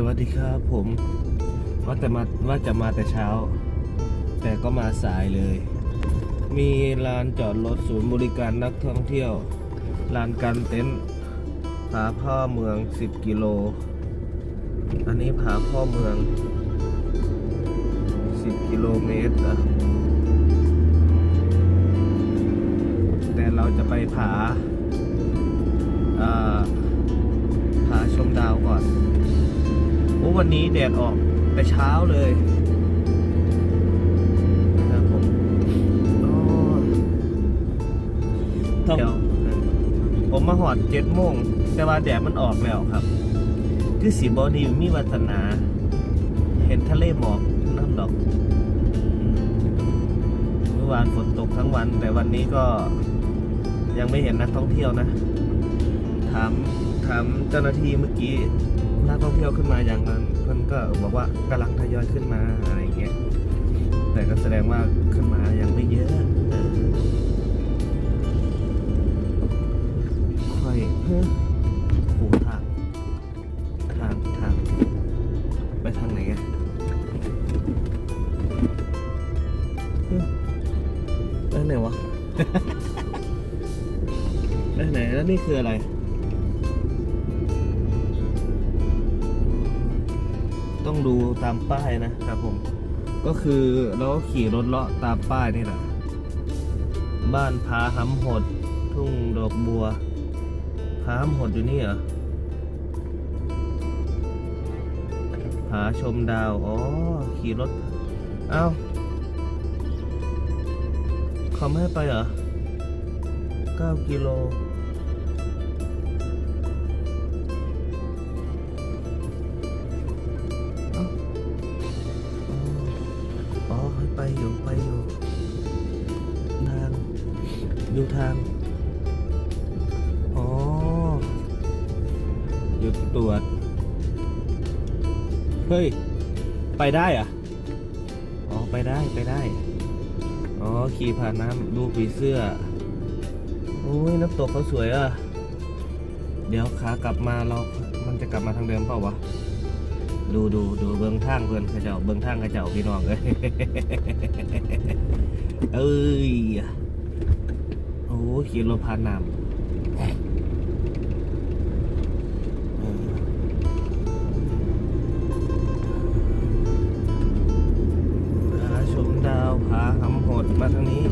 สวัสดีครับผมว่าแต่มาว่าจะมาแต่เช้า แต่ก็มาสายเลย มีลานจอดรถศูนย์บริการนักท่องเที่ยวลานกางเต็นท์ผาพ่อเมือง 10 กิโล อันนี้ผาพ่อเมือง 10 กิโลเมตรแต่เราจะไปผาผาชมดาวก่อน โอ้วันนี้แดดออกแต่เช้าเลยนะครับผมโอ้เดี๋ยวผมมาหอดเจ็ดโมงแต่ว่าแดดมันออกแล้วครับ คือสีบอดีมีวัฒนา เห็นทะเลหมอกน้ำดอกอืมเมื่อวานฝนตกทั้งวัน แต่วันนี้ก็ยังไม่เห็นนักท่องเที่ยวนะ ถามถามเจ้าหน้าที่เมื่อกี้ นักท่องเที่ยวขึ้นมาอย่างนั้นเพื่อนก็บอกว่ากำลังทยอยขึ้นมาอะไรเงี้ยแต่ก็แสดงว่าขึ้นมายังไม่เยอะค่อยเฮ้ยโหทางทางทางไปทางไหนอะเฮ้ยไปไหนวะไปทางไหนแล้วนี่คืออะไร ต้องดูตามป้ายนะครับผม ก็คือเราก็ขี่รถเลาะตามป้ายนี่แหละ บ้านพาหำหด ทุ่งดอกบัว พาหำหดอยู่นี่เหรอผาชมดาว อ๋อ ขี่รถ เอ้าเขาไม่ให้ไปเหรอ 9 กิโล ดูทาง อ๋อ หยุดตรวจ เฮ้ย ไปได้อะอ๋อ ไปได้ ไปได้ อ๋อ ขี่ผ่านน้ำดูผีเสื้อ โอ้ย น้ำตกเขาสวยอะ เดี๋ยวขากลับมาเรา มันจะกลับมาทางเดิมเปล่าวะดูดูดูเบิ้องทางเพื่อนเขาเจ้าเบิ้องทางเขาเจ้าพี่น้องเอ้ยเอ้ย ขี่รถผ่านน้ำเออผาชมดาวผาหำหดมาทางนี้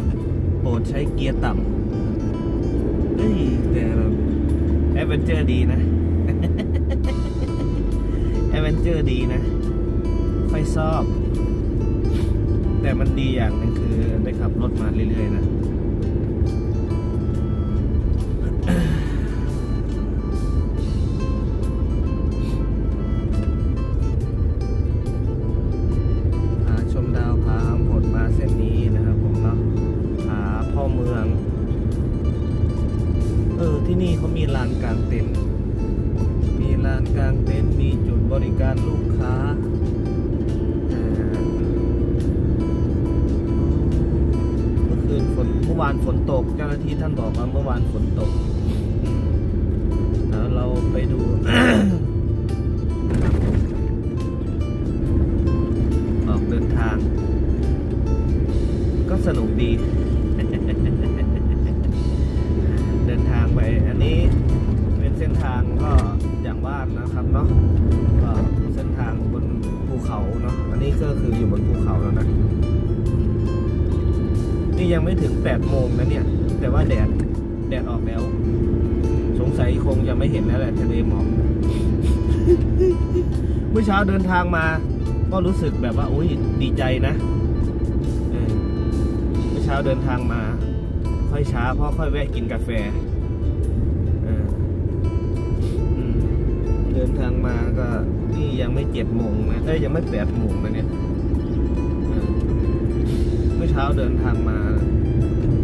โปรดใช้เกียร์ต่ำเฮ้ยแต่แบบแอดเวนเจอร์ดีนะ แอดเวนเจอร์ดีนะ ค่อยชอบ แต่มันดีอย่างหนึงคือได้ขับรถมาเรื่อยๆนะ เมือง เออ ที่นี่เขามีลานกลางเต็นท์มีลานกลางเต็นท์มีจุดบริการลูกค้าเมื่อคืนฝนเมื่อวานฝนตก เจ้าหน้าที่ท่านบอกมาเมื่อวานฝนตกแล้วเราไปดูออกเดินทาง ก็สนุกดี ยังไม่ถึง8โมงนะเนี่ย แต่ว่าแดดแดดออกแล้ว สงสัยคงจะไม่เห็นแล้วแหละทะเลหมอกเมื่อเช้าเดินทางมา ก็รู้สึกแบบว่าอุ้ยดีใจนะเมื่อเช้าเดินทางมา ค่อยช้าเพราะค่อยแวะกินกาแฟเเดินทางมาก็นี่ยังไม่เจ็ดโมงนะเอ้ยยังไม่แปดโมงนะเนี่ย ช้าเดินทางมา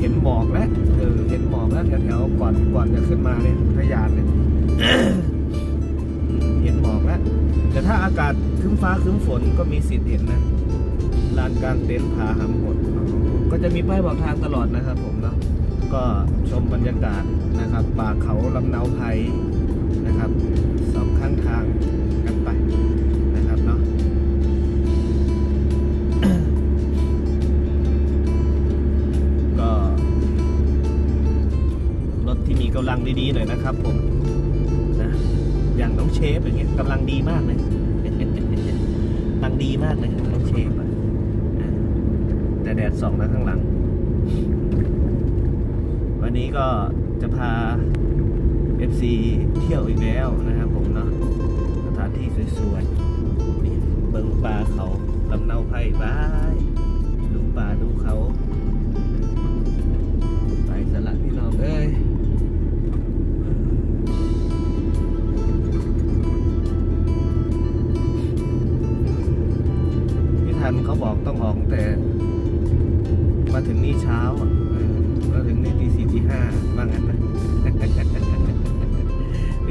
เห็นหมอกแล้วเออเห็นหมอกแล้วแถวๆก่อนก่อนจะขึ้นมาเนี่ยพยานเนี่ยเห็นหมอกแล้วแต่ถ้าอากาศครึ้มฟ้าครึ้มฝนก็มีสิทธิ์เห็นนะลานกลางเต็นท์ผาหำหดก็จะมีป้ายบอกทางตลอดนะครับ ผมเนาะก็ชมบรรยากาศนะครับ ป่าเขาลำเนาไพรนะครับสองข้างทาง กำลังดีๆหน่อยนะครับผมนะอย่างน้องเชฟอย่างเงี้ยกำลังดีมากเลยกำลังดีมากเลยน้องเชฟอะแต่แดดส่องนะข้างหลัง วันนี้ก็จะพา FC เที่ยวอีกแล้วนะครับผมเนาะสถานที่สวยๆนี่เบิงปลาเขาลำเนาไผ่บ้ายดูปลาดูเขา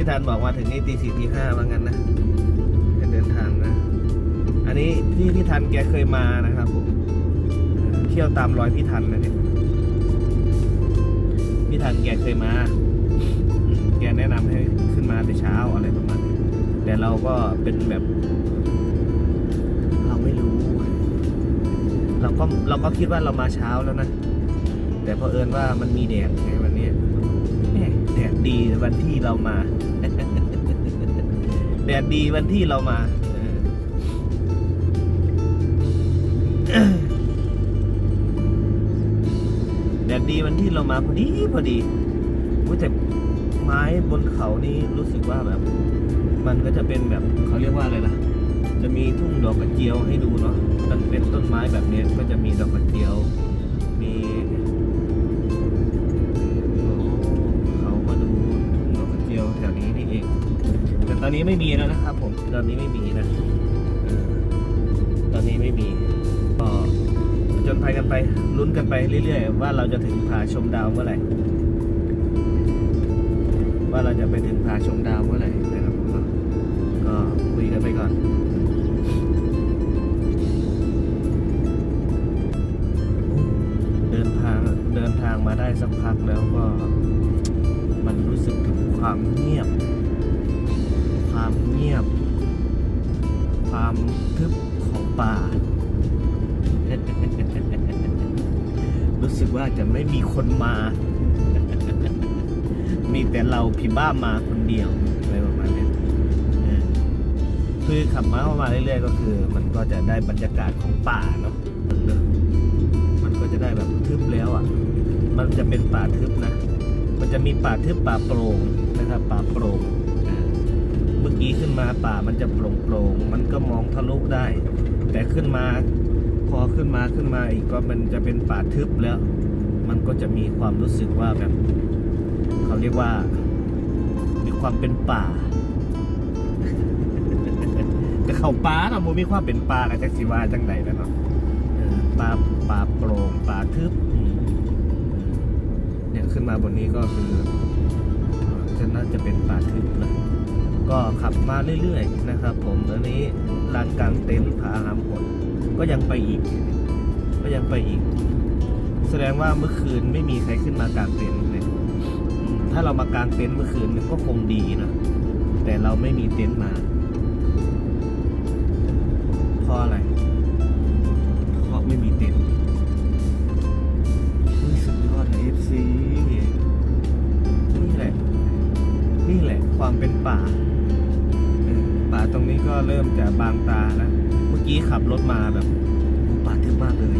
พี่ทันบอกมาถึงนี่ตีสี่ตีห้าว่างั้นนะเดินทางนะ อันนี้ที่พี่ทันแกเคยมานะครับผมเที่ยวตามรอยพี่ทันนะเนี่ยพี่ทันแกเคยมา แกแนะนำให้ขึ้นมาแต่เช้าอะไรประมาณนี้แต่เราก็เป็นแบบ เราไม่รู้ เราก็เราก็คิดว่าเรามาเช้าแล้วนะ แต่พอเอิญว่ามันมีแดดไงวันนี้แม่ ดดดีวันที่เรามา แดดดีวันที่เรามาแดดดีวันที่เรามาพอดีพอดีอุ๊ยแต่ไม้บนเขานี่รู้สึกว่าแบบ มันก็จะเป็นแบบเขาเรียกว่าอะไรล่ะ จะมีทุ่งดอกกระเจียวให้ดูเนาะมันเป็นต้นไม้แบบนี้ก็จะมีดอกกระเจียว มี ตอนนี้ไม่มีแล้วนะครับผม ตอนนี้ไม่มีนะตอนนี้ไม่มีก็จนภัยกันไปลุ้นกันไปเรื่อยๆ ว่าเราจะถึงผาชมดาวเมื่อไหร่ ว่าเราจะไปถึงผาชมดาวเมื่อไหร่นะครับผมก็คุยกันไปก่อนเดินทางเดินทางมาได้สักพักแล้วก็มันรู้สึกถึงความเงียบ ความเงียบ ความทึบของป่า รู้สึกว่าจะไม่มีคนมา มีแต่เราพี่บ้ามาคนเดียวอะไรประมาณนี้คือขับมาเข้ามาเรื่อยๆ ก็คือ มันก็จะได้บรรยากาศของป่าเนาะมันก็จะได้แบบทึบแล้วอะ มันจะเป็นป่าทึบนะ มันจะมีป่าทึบป่าโปร่งนะครับป่าโปร่ง เมื่อกี้ขึ้นมาป่ามันจะโปร่งโปร่งๆมันก็มองทะลุได้ แต่ขึ้นมาพอขึ้นมาขึ้นมาอีกก็มันจะเป็นป่าทึบแล้ว มันก็จะมีความรู้สึกว่าแบบเขาเรียกว่า มีความเป็นป่าก็เขาป่าเนาะมูมีความเป็นป่ากับจักสิวาจังไหนนะเนาะป่าป่าโปร่งป่าทึบเนี่ยขึ้นมาบนนี้ก็คือเอ่อจะน่าจะเป็นป่าทึบนะ ก็ขับมาเรื่อยๆนะครับ ผมตอนนี้ลานกลางเต็นท์ผาหามผลก็ยังไปอีก ก็ยังไปอีก แสดงว่าเมื่อคืนไม่มีใครขึ้นมากลางเต็นท์เลยถ้าเรามากางเต็นท์เมื่อคืนมันก็คงดีนะแต่เราไม่มีเต็นท์มาเพราะอะไรเพราะไม่มีเต็นท์อุ๊ยสุดยอดเอฟซีนี่แหละ นี่แหละความเป็นป่า เริ่มจะบางตาแล้วเมื่อกี้ขับรถมาแบบป่าทึบมากเลย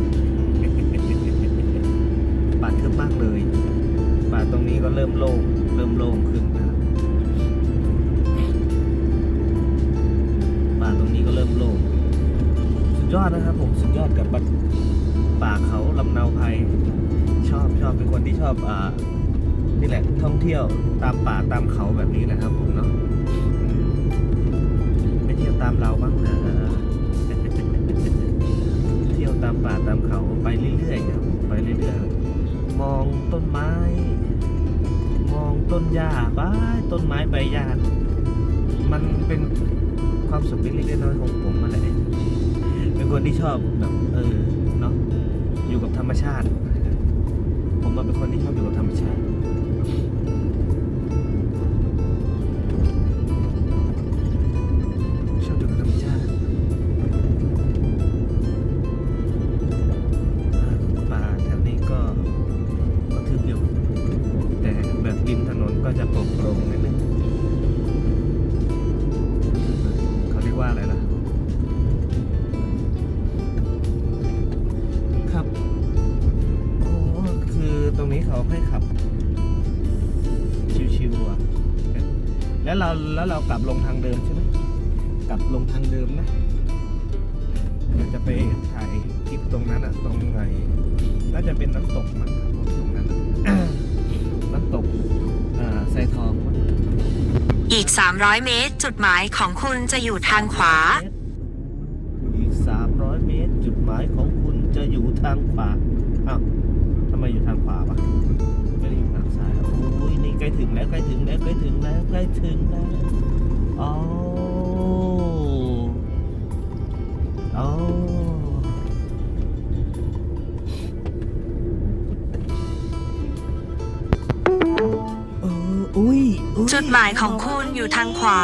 ป่าทึบมากเลยป่าตรงนี้ก็เริ่มโล่งเริ่มโล่งขึ้นนะป่าตรงนี้ก็เริ่มโล่งสุดยอดนะครับผมสุดยอดกับป่าเขาลำเนาไพรชอบชอบเป็นคนที่ชอบอ่านี่แหละท่องเที่ยวตามป่าตามเขาแบบนี้แหละครับผมเนาะ ตามเราบ้างนะเที่ยวตามป่าตามเขาไปเรื่อยๆครับไปเรื่อยๆมองต้นไม้ มองต้นหญ้าบ้าต้นไม้ใบหญ้ามันเป็นความสุขเล็กๆน้อยๆของผมมาแหละเป็นคนที่ชอบแบบเออเนาะอยู่กับธรรมชาติ ผมเป็นคนที่ชอบอยู่กับธรรมชาติ แล้วเราแล้วเรากลับลงทางเดิมใช่ไหมกลับลงทางเดิมนะเราจะไปถ่ายคลิปตรงนั้นอะตรงไหนน่าจะเป็นน้ำตกมั้งครับผมตรงนั้นอะน้ำตกอ่าไซทองมั้งอีก 300 เมตร จุดหมายของคุณจะอยู่ทางขวา อีก 300 เมตร จุดหมายของคุณจะอยู่ทางขวา ใกล้ถึงแล้วใกล้ถึงแล้วใกล้ถึงแล้วใกล้ถึงแล้วอ๋ออ๋อเอออุ้ยอุ้ยจุดหมายของคุณอยู่ทางขวา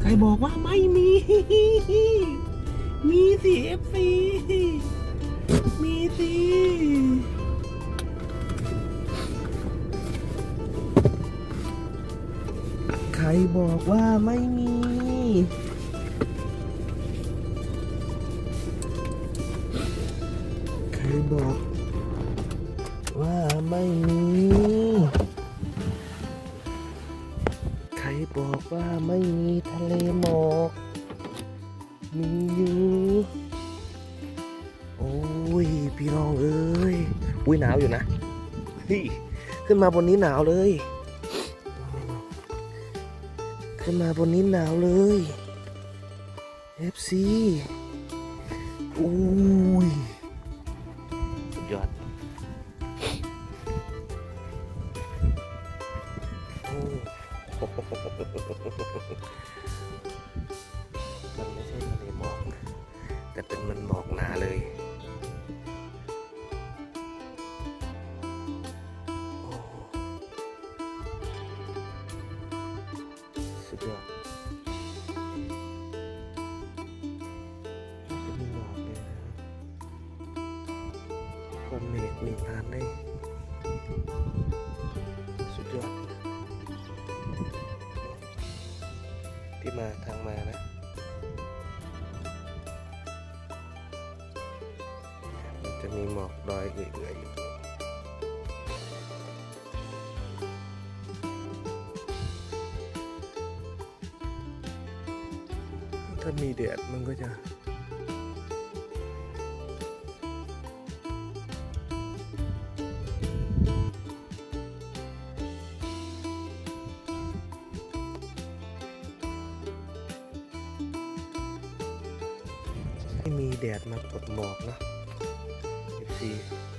ใครบอกว่าไม่มี มีสิเอฟซีมีสิ รบอกว่าไม่มี ใครบอกว่าไม่มี ใครบอกว่าไม่มีทะเลหมอก มีอยู่ โอ้ย พี่น้องเอ้ยอุ้ยหนาวอยู่นะ เฮ้ย ขึ้นมาบนนี้หนาวเลย ขึ้นมาบนนี้หนาวเลย FC อุ้ย จะมีหมอกดอยเอื่อยๆอยู่ถ้ามีแดดมันก็จะไม่มีแดดมากดหมอกนะ see.